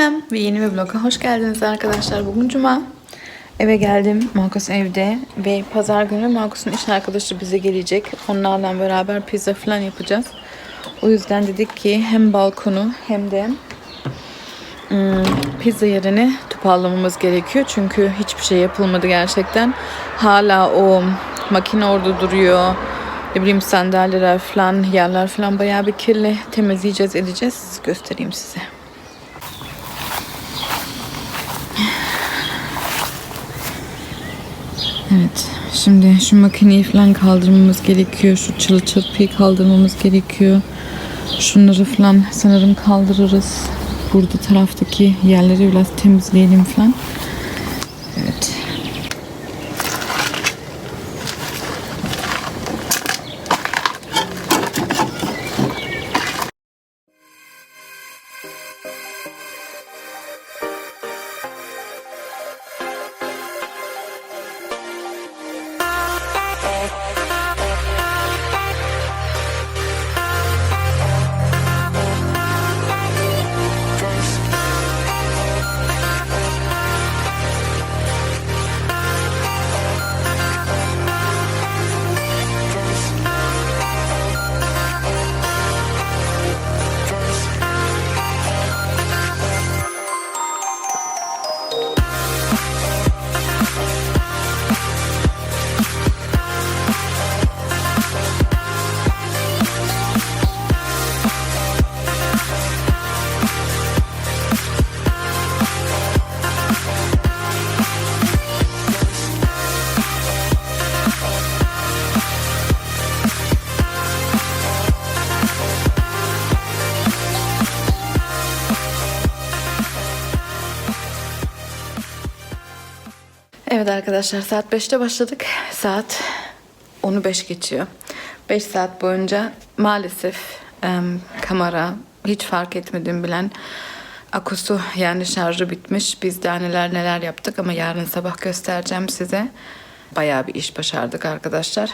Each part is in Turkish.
Selam ve yeni bir vloga hoş geldiniz arkadaşlar. Bugün cuma. Eve geldim. Marcus evde ve pazar günü Marcus'un iş arkadaşı bize gelecek. Onlarla beraber pizza falan yapacağız. O yüzden dedik ki hem balkonu hem de ım, pizza yerini toparlamamız gerekiyor. Çünkü hiçbir şey yapılmadı gerçekten. Hala o makine orada duruyor. Ne bileyim sandalyeler falan, yerler falan bayağı bir kirli. Temizleyeceğiz, edeceğiz. Göstereyim size. Evet. Şimdi şu makineyi falan kaldırmamız gerekiyor. Şu çılı çırpıyı kaldırmamız gerekiyor. Şunları falan sanırım kaldırırız. Burada taraftaki yerleri biraz temizleyelim falan. Evet. Evet arkadaşlar saat 5'te başladık. Saat 10'u 5 geçiyor. 5 saat boyunca maalesef em, kamera hiç fark etmedim bilen akusu yani şarjı bitmiş. Biz daha neler neler yaptık ama yarın sabah göstereceğim size. Bayağı bir iş başardık arkadaşlar.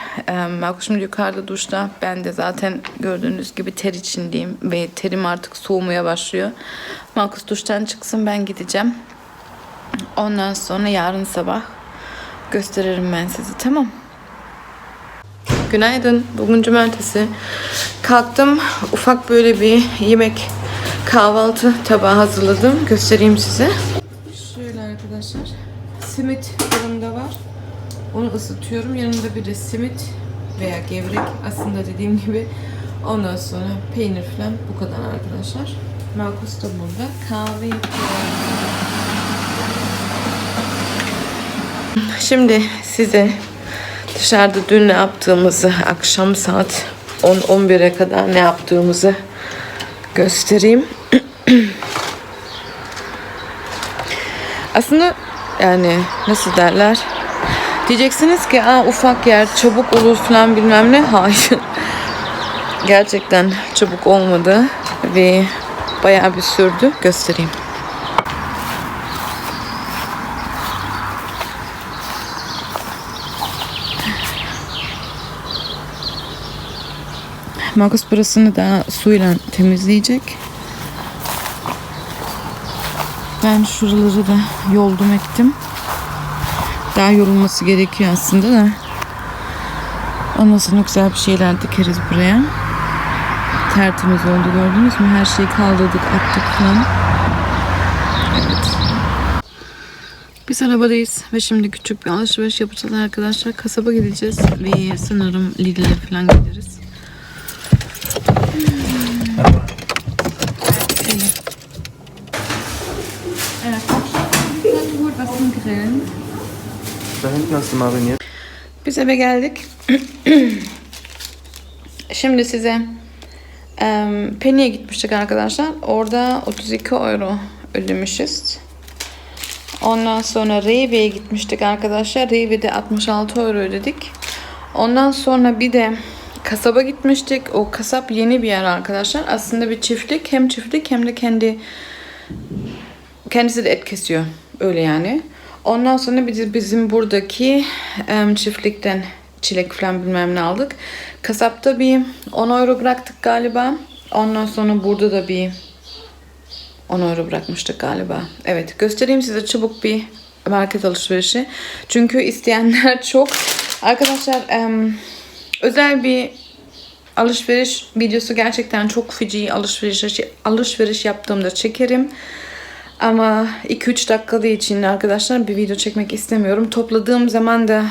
Markus şimdi yukarıda duşta. Ben de zaten gördüğünüz gibi ter içindeyim ve terim artık soğumaya başlıyor. Markus duştan çıksın ben gideceğim. Ondan sonra yarın sabah gösteririm ben sizi tamam. Günaydın. Bugün cumartesi. Kalktım. Ufak böyle bir yemek kahvaltı tabağı hazırladım. Göstereyim size. Şöyle arkadaşlar. Simit yanımda var. Onu ısıtıyorum. Yanında bir de simit veya gevrek. Aslında dediğim gibi ondan sonra peynir falan bu kadar arkadaşlar. Markus da burada. Kahve yapıyor. Şimdi size dışarıda dün ne yaptığımızı, akşam saat 10-11'e kadar ne yaptığımızı göstereyim. Aslında yani nasıl derler? Diyeceksiniz ki Aa, ufak yer çabuk olur falan bilmem ne. Hayır. Gerçekten çabuk olmadı ve bayağı bir sürdü. Göstereyim. Markus burasını da suyla temizleyecek. Ben şuraları da yoldum ettim. Daha yorulması gerekiyor aslında da. Ondan güzel bir şeyler dikeriz buraya. Tertemiz oldu gördünüz mü? Her şeyi kaldırdık, attık falan. Evet. Biz arabadayız ve şimdi küçük bir alışveriş yapacağız arkadaşlar. Kasaba gideceğiz ve sanırım Lidl'e falan gideriz. Evet. Gut, was zum Grillen. Da hinten hast du mariniert. Biz eve geldik. Şimdi size em, Penny'e gitmiştik arkadaşlar. Orada 32 euro ödemişiz. Ondan sonra Reeve'ye gitmiştik arkadaşlar. Reeve'de 66 euro ödedik. Ondan sonra bir de kasaba gitmiştik. O kasap yeni bir yer arkadaşlar. Aslında bir çiftlik. Hem çiftlik hem de kendi kendisi de et kesiyor. Öyle yani. Ondan sonra biz bizim buradaki çiftlikten çilek falan bilmem ne aldık. Kasapta bir 10 euro bıraktık galiba. Ondan sonra burada da bir 10 euro bırakmıştık galiba. Evet göstereyim size çabuk bir market alışverişi. Çünkü isteyenler çok. Arkadaşlar özel bir alışveriş videosu gerçekten çok feci alışveriş alışveriş yaptığımda çekerim. Ama 2-3 dakikalığı için arkadaşlar bir video çekmek istemiyorum. Topladığım zaman da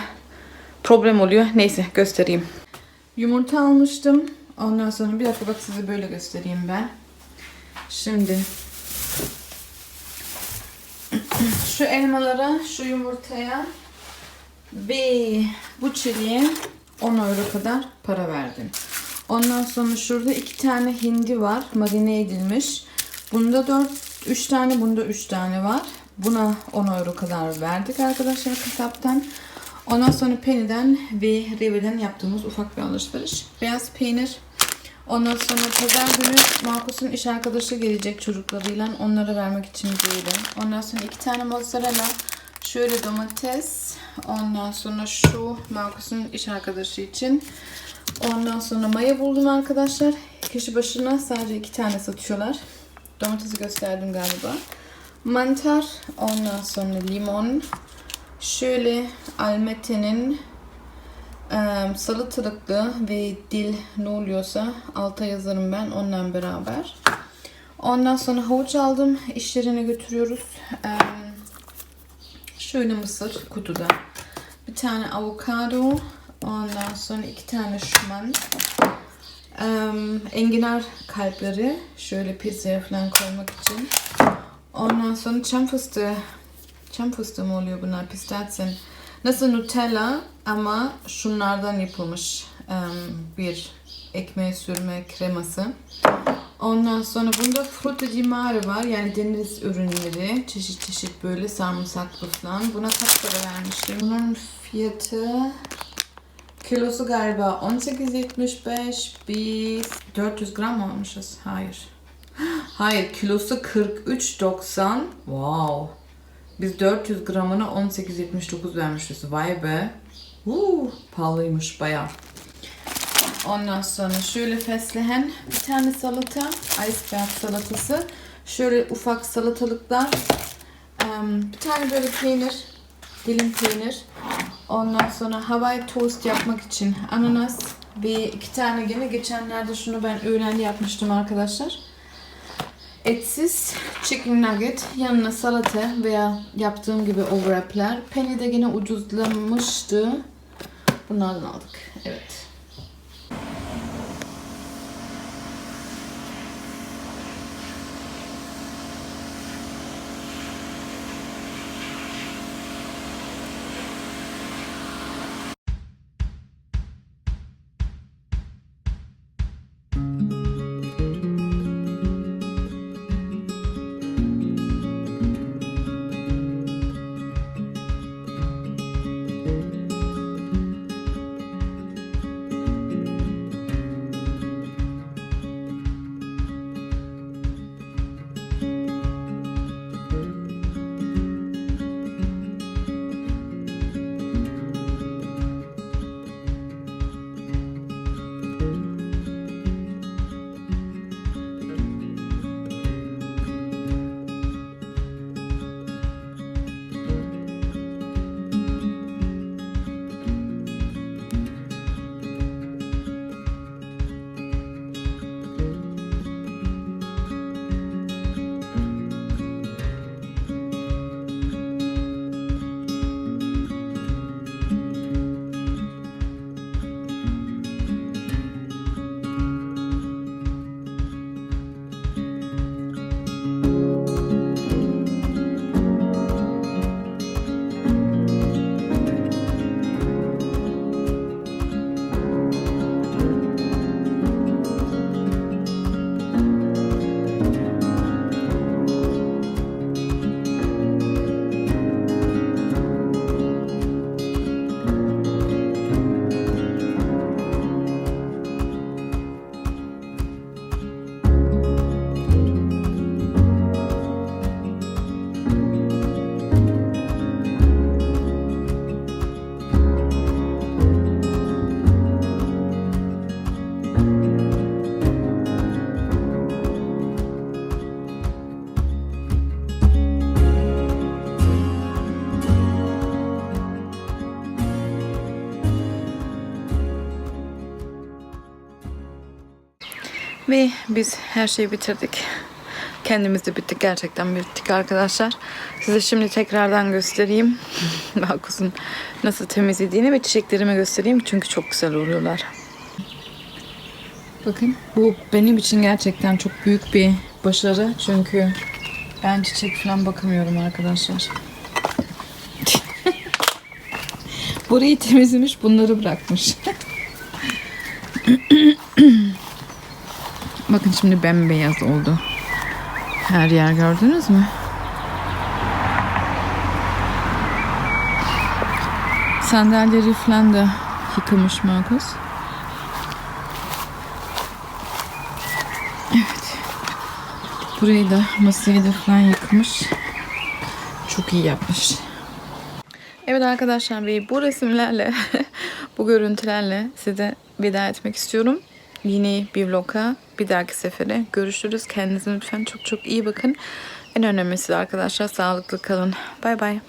problem oluyor. Neyse göstereyim. Yumurta almıştım. Ondan sonra bir dakika bak size böyle göstereyim ben. Şimdi şu elmalara, şu yumurtaya ve bu çiliğe 10 euro kadar para verdim. Ondan sonra şurada iki tane hindi var. Marine edilmiş. Bunda 4, 3 tane, bunda 3 tane var. Buna 10 euro kadar verdik arkadaşlar kasaptan. Ondan sonra Penny'den ve Reve'den yaptığımız ufak bir alışveriş. Beyaz peynir. Ondan sonra pazar günü Markus'un iş arkadaşı gelecek çocuklarıyla onlara vermek için böyle. Ondan sonra iki tane mozzarella. Şöyle domates. Ondan sonra şu Markus'un iş arkadaşı için. Ondan sonra maya buldum arkadaşlar. Kişi başına sadece iki tane satıyorlar. Domatesi gösterdim galiba. Mantar. Ondan sonra limon. Şöyle Almete'nin em, salatalıklı ve dil ne oluyorsa alta yazarım ben onunla beraber. Ondan sonra havuç aldım. İş yerine götürüyoruz. Em, şöyle mısır kutuda. Bir tane avokado. Ondan sonra iki tane şuman. Em, enginar kalpleri. Şöyle pizzaya falan koymak için. Ondan sonra çam fıstığı. Çam fıstığı mı oluyor bunlar? Pistazyen. Nasıl Nutella ama şunlardan yapılmış em, bir ekmeğe sürme kreması. Ondan sonra bunda frutta di mare var. Yani deniz ürünleri. Çeşit çeşit böyle sarımsaklı falan. Buna kaç para vermiştim? Bunun fiyatı kilosu galiba 18.75 biz 400 gram mı almışız? Hayır. Hayır kilosu 43.90. Wow. Biz 400 gramına 18.79 vermişiz. Vay be. Uuu, pahalıymış bayağı. Ondan sonra şöyle fesleğen bir tane salata, iceberg salatası. Şöyle ufak salatalıklar. Bir tane böyle peynir, dilim peynir. Ondan sonra Hawaii toast yapmak için ananas ve iki tane gene geçenlerde şunu ben öğlen yapmıştım arkadaşlar. Etsiz chicken nugget, yanına salata veya yaptığım gibi overwrap'ler. Penny de gene ucuzlamıştı. Bunlardan aldık. Evet. Ve biz her şeyi bitirdik. Kendimiz de bittik. Gerçekten bittik arkadaşlar. Size şimdi tekrardan göstereyim. Markus'un nasıl temizlediğini ve çiçeklerimi göstereyim. Çünkü çok güzel oluyorlar. Bakın bu benim için gerçekten çok büyük bir başarı. Çünkü ben çiçek falan bakamıyorum arkadaşlar. Burayı temizlemiş bunları bırakmış. Bakın şimdi bembeyaz oldu. Her yer gördünüz mü? Sandalyeleri falan da yıkamış Marcos. Evet. Burayı da masayı da falan yıkmış. Çok iyi yapmış. Evet arkadaşlar ve bu resimlerle, bu görüntülerle size veda etmek istiyorum. Yeni bir vlog'a bir dahaki sefere görüşürüz. Kendinize lütfen çok çok iyi bakın. En önemlisi de arkadaşlar sağlıklı kalın. Bay bay.